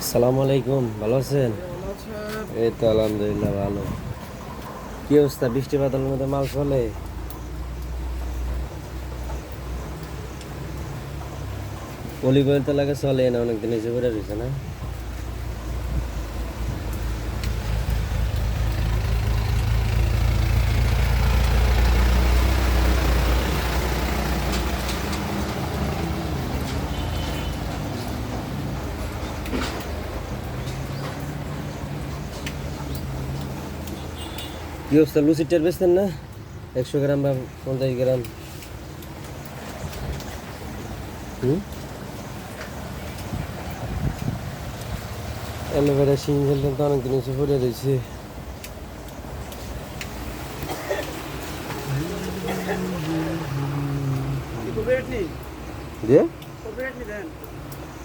আসসালামু আলাইকুম, ভালো আছেন? এই তো আলহামদুলিল্লাহ ভালো। কি অবস্থা, বৃষ্টি বাদলের মধ্যে মাল চলে? অলিভ অয়েল তো লাগে চলে না, অনেকদিন এসে করে রয়েছে না? কি অবস্থা? লুচিটার বেচতেন না? একশো গ্রাম বা পঞ্চাশ গ্রাম। অ্যালোভেরা, শিং ফেলতেন তো অনেক জিনিস পড়ে রয়েছে।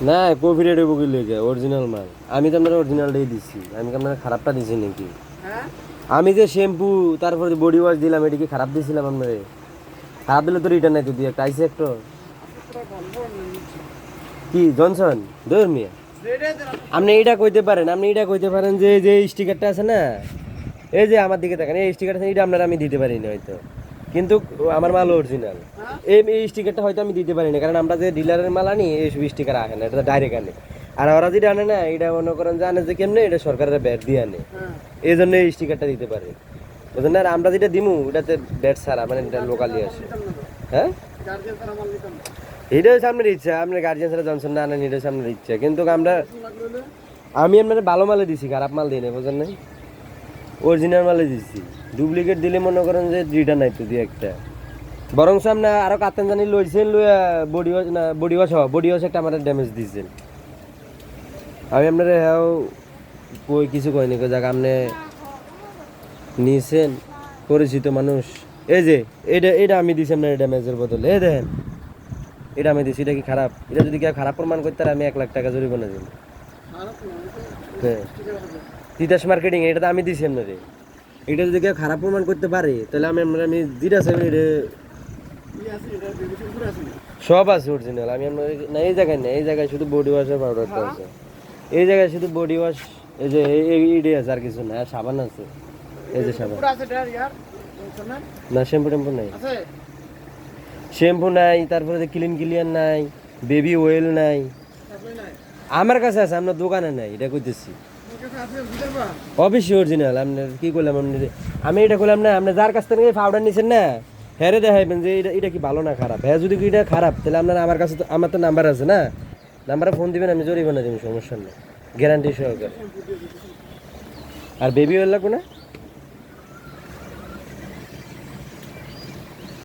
না কফি রেটে বুকিল অরিজিনাল মাল। আমি তো আপনার অরিজিনালটাই দিচ্ছি আমি আপনার খারাপটা দিছি নাকি? আমি যে শ্যাম্পু, তারপরে বডি ওয়াশ দিলাম, এটা কি খারাপ দিয়েছিলাম আপনারে? খারাপ দিলে তো রিটার্ন নাই তো দিয়ে একটা আইসি একটা। কি জনসন দৌড় মিয়া? আপনি এইটা কইতে পারেন, আপনি এইটা কইতে পারেন যে যে স্টিকারটা আছে না, এই যে আমার দিকে দেখেন এই স্টিকার আছে, এটা আপনার আমি দিতে পারি না হয়তো। কিন্তু আমার মাল অরিজিনাল এই স্টিকারটা হয়তো আমি দিতে পারি না কারণ আমরা যে ডিলারের মাল আনি, এই স্টিকার আনে না, এটা ডাইরেক্ট আনে। আর ওরা যেটা আনে না এটা মনে করেন যে আনে যে কেমনে এটা সরকারের ব্যাট দিয়ে আনে। এই জন্য এই স্টিকারটা দিতে পারে। ওই জন্য আর আমরা যেটা দিমু এটাতে ব্যাট ছাড়া মানে এটা লোকালি আসে। হ্যাঁ? এটা হচ্ছে আপনার ইচ্ছা। আপনার গার্জিয়ান ছাড়া জনসন না আনেন এটা হচ্ছে আপনার ইচ্ছা। কিন্তু আমরা আমি আপনার ভালো মালে দিছি খারাপ মাল দিই না বুঝলেন নাই অরিজিনাল মালে দিছি। ডুপ্লিকেট দিলে মনে করেন যে রিটার্ন নাই তো দুই একটা। বরং সামনে আরও কাতেন জানি লইছেন লইয়া বডি ওয়াশ না বডি ওয়াশ বডি ওয়াশ একটা আমার ড্যামেজ দিয়েছেন। আমি আপনার হ্যাঁ কই কিছু কইনি কই যাক আপনি নিয়েছেন পরিচিত মানুষ। এই যে এটা এটা আমি দিছি আপনার ড্যামেজের বদলে। এই দেখেন এটা আমি দিছি, এটা কি খারাপ? এটা যদি কেউ খারাপ প্রমাণ করতে আমি এক লাখ টাকা জরিমানা দিন হ্যাঁ। তিতাস মার্কেটিং এটা তো আমি দিছি আপনারে। এটা যদি কেউ খারাপ প্রমাণ করতে পারে, তাহলে আমি আমরা আমি এটা সব আছে অরিজিনাল আমি আপনার এই জায়গায় না এই জায়গায় শুধু বডি ওয়াশের পাউডারটা আছে। এই জায়গায় শুধু বডি ওয়াশ এই যে এই- এই ইডে আছে আর কিছু না সাবান আছে। এই যে সাবান। না? শ্যাম্পু ট্যাম্পু নাই। শ্যাম্পু নাই তারপরে যে ক্লিন ক্লিয়ার নাই বেবি অয়েল নাই। আমার কাছে আছে আপনার দোকানে নাই এটা কইতেছি। অবশ্যই অরিজিনাল আপনার কি করলাম আপনি আমি এটা করলাম না আপনি যার কাছ থেকে পাউডার নিছেন না হ্যাঁ দেখাইবেন যে এটা এটা কি ভালো না খারাপ? হ্যাঁ যদি এটা খারাপ তাহলে আপনার আমার কাছে তো আমার তো নাম্বার আছে না। নাম্বারে ফোন দিবেন, আমি জরিমানা দেবেন সমস্যা নেই। গ্যারান্টি সহকারে। আর বেবি অয়েল লাগবে না?